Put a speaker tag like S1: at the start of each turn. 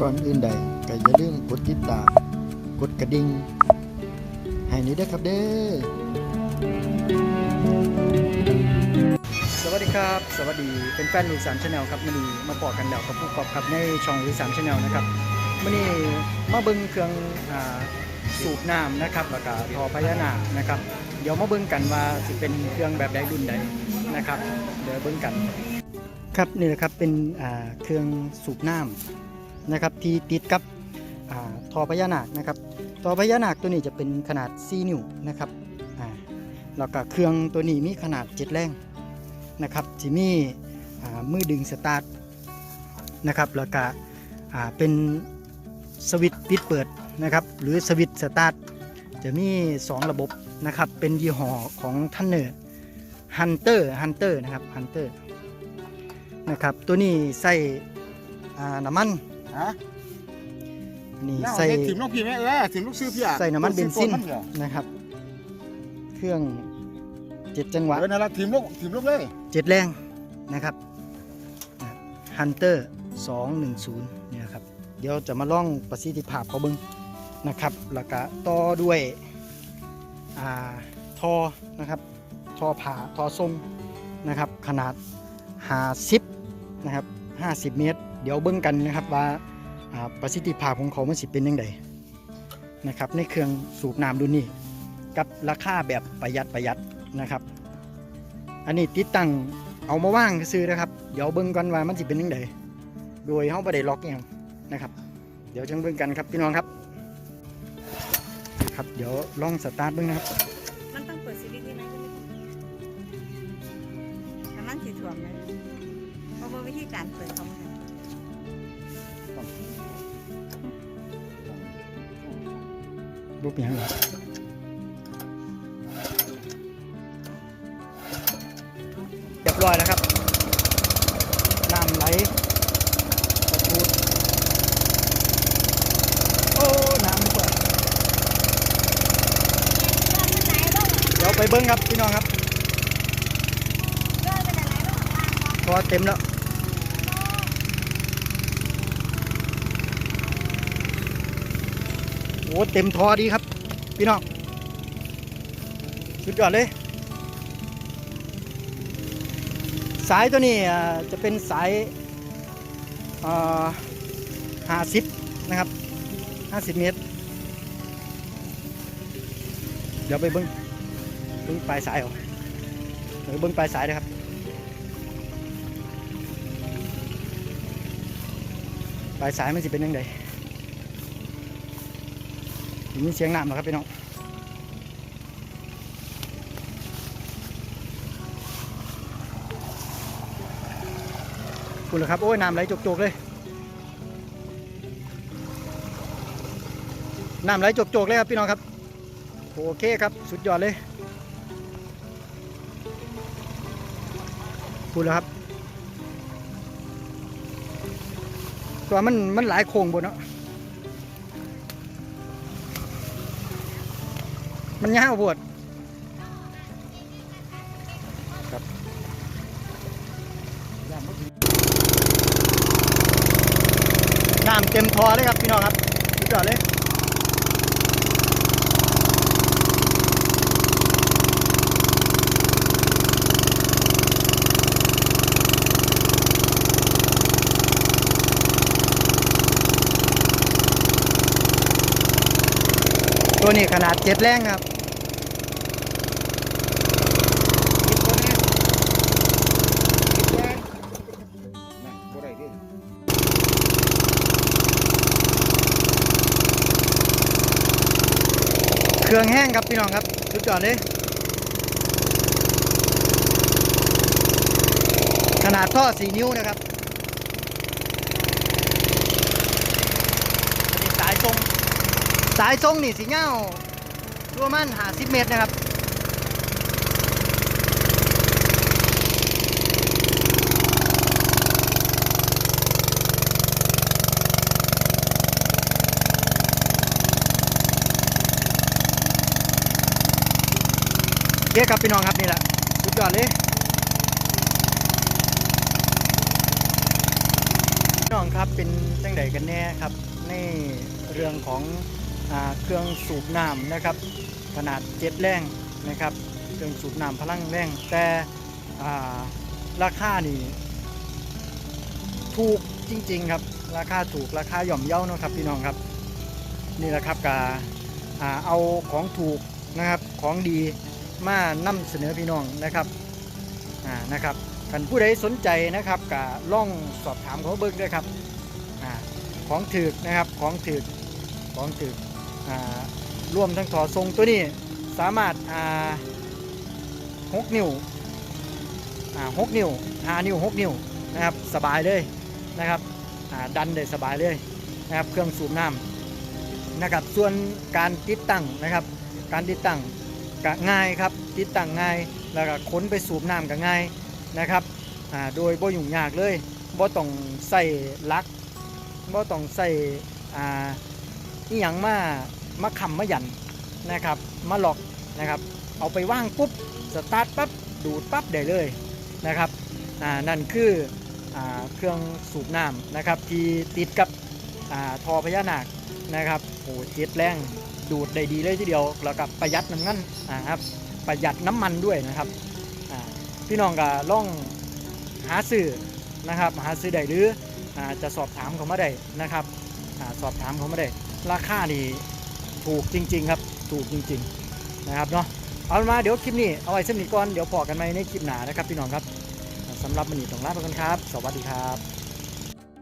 S1: ก่อนอื่นใดก็อย่าลืมกดติดตาม กดกระดิ่งให้นี้ด้วยครับเด้อสวัสดีครับ สวัสดีเป็นแฟนลุยสามชาแนลครับมื่อนี้มาปอกันแล้วกับผู้ประกอบครับในช่องลุยสามชาแนลนะครับมื่อนี้มาเบิ่งเครื่องอ่าสูบน้ำนะครับแล้วก็ทอพญานาคนะครับ เดี๋ยวมาเบิ่งกันว่าสิเป็นเครื่องแบบใดรุ่นใดนะครับ เดี๋ยวเบิ่งกัน ครับนี่แหละครับเป็นเครื่องสูบน้ำ นะครับที่ติดกับอ่าทอพญานาคนะครับทอพญานาคตัวนี้จะเป็นขนาด 4 นิ้วนะครับแล้วก็เครื่องตัวนี้มีขนาด 7 แรงนะครับจะมีมือดึงสตาร์ทนะครับแล้วก็เป็นสวิตช์ปิดเปิดนะครับหรือสวิตช์สตาร์ทจะมี 2 ระบบนะครับเป็นยี่ห้อของทันเนอร์ฮันเตอร์ฮันเตอร์นะครับฮันเตอร์นะครับตัวนี้ใส่น้ำมัน
S2: ฮะ
S1: อันนี้
S2: ใส่
S1: ใส่
S2: ถิ่มลูกพี่ไหมเออถิ่มลูกซื้อพี่อะ
S1: ใส่น้ำมันเบนซิน
S2: ต้เหรอ
S1: นะครับ เครื่องเจ็ดจังหวะ
S2: เออนั่นละถิ่มลูกถิ่มลูกเลย
S1: เจ็ดแรงนะครับฮันเตอร์210เนี่ยครับ เดี๋ยวจะมาล่องประสิทธิภาพเขาเบิ้งนะครับ แล้วก็ต่อด้วยอ่าทอนะครับ ทอผ่าทอทรงนะครับ ขนาด 50 นะครับ 50 เมตร เดี๋ยวเบิ้งกันนะครับว่าประสิทธิภาพของเขามันสิเป็นยังไงนะครับในเครื่องสูบน้ำรุ่นนี้กับราคาแบบประหยัดประหยัดนะครับ อันนี้ติดตั้งเอามาว่างซื้อนะครับ เดี๋ยวเบิ้งกันว่ามันสิเป็นยังไงโดยเขาไม่ได้ล็อกอย่างนะครับ เดี๋ยวจังเบิ้งกันครับพี่น้องครับ ครับเดี๋ยวลองสตาร์ทเบิ้งนะครับ
S3: มันต้องเปิดซีรีส์ที่นั่นใช่ไหมถ้ามันสีถ่วมเลย ว่าวิธีการเปิดเขาเหมือนกัน
S1: รูปอย่างไรเรียบร้อยแล้วครับน้ำไหลกระชูดโอ้น้ำดีกว่าเดี๋ยวไปเบิ้งครับพี่น้องครับพอเต็มแล้ว อ้เต็มทอดีครับ พี่น้องสุดยอดเลย สายตัวนี้จะเป็นสายห้าสิบนะครับห้าสิบเมตร เดี๋ยวไปเบิ้งเบิ้งปลายสายเอาเดี๋ยวเบิ้งปลายสายนะครับปลายสายมันจะเป็นยังไง มีเสียงน้ำนะครับพี่น้องคุณเหรอครับ โอ้ยน้ำไหลจกๆเลย น้ำไหลจกๆเลยครับพี่น้องครับ โอเคครับ สุดยอดเลยคุณเหรอครับตัวมันมันหลายโค้งบนเนาะ มันยาวปวดครับน้ำเต็มทอเลยครับพี่น้องครับสุดยอดเลย ตัวนี้ขนาดเจ็ดแรงครับ
S2: นั่นบ่ได้เด้อ
S1: เครื่องแห้งครับพี่น้องครับสุดยอดเลยขนาดท่อสี่นิ้วนะครับอันนี้สายทรง สายทรงนี่สีเงาประมาณหาสิบเมตรนะครับเรียกครับพี่น้องครับนี่แหละสุดยอดเลยพี่น้องครับเป็นจังไดกันแน่ครับในเรื่องของ เครื่องสูบน้ำนะครับ ขนาดเจ็ดแรงนะครับ เครื่องสูบน้ำพลังแรงแต่ราคานี่ถูกจริง ๆ ครับ ราคาถูกราคาหย่อมเยานะครับพี่น้องครับ นี่แหละครับกาเอาของถูกนะครับของดีมานำเสนอพี่น้องนะครับอ่านะครับกันผู้ใดสนใจนะครับกาล่องสอบถามเขาเบิ้งด้วยครับอ่าของถือนะครับของถือของถือ รวมทั้งถอดทรงตัวนี้สามารถาหกนิ้วหกนิ้วหานิ้วหกนิ้วนะครับสบายเลยนะครับดันได้สบายเลยนะครับเครื่องสูบน้ำนะครับส่วนการติดตั้งนะครับการติดตั้งก็ง่ายครับติดตั้งง่ายแล้วก็ขนไปสูบน้ำก็ง่ายนะครับโดยบ่ยุ่งยากเลยบ่ต้องใส่ลักบ่ต้องใส่ อ่าอีหยังมามาคำมาหยันนะครับ มาหลอกนะครับ เอาไปว่างปุ๊บสตาร์ทปั๊บดูดปั๊บได้เลยนะครับนั่นคืออเครื่องสูบน้ำนะครับ ที่ติดกับอ่าทอพญานาคนะครับโอ้เจ็ดแรงดูดได้ดีเลยทีเดียวแล้วกับประหยัดน้ำมันอ่าครับประหยัดน้ำมันด้วยนะครับพี่น้องก็ล่องหาซื้อนะครับหาซื้อได้หรืออจะสอบถามเขามาได้นะครับอสอบถามเขามาได้ ราคานี่ถูกจริง ๆ ครับ ถูกจริง ๆ นะครับเนาะเอามาเดี๋ยวคลิปนี้เอาไว้สักนิดก่อนเดี๋ยวพอกันไหมในคลิปหน้านะครับพี่น้องครับสำหรับมันนี่ต้องลาไปกันครับ สวัสดีครับ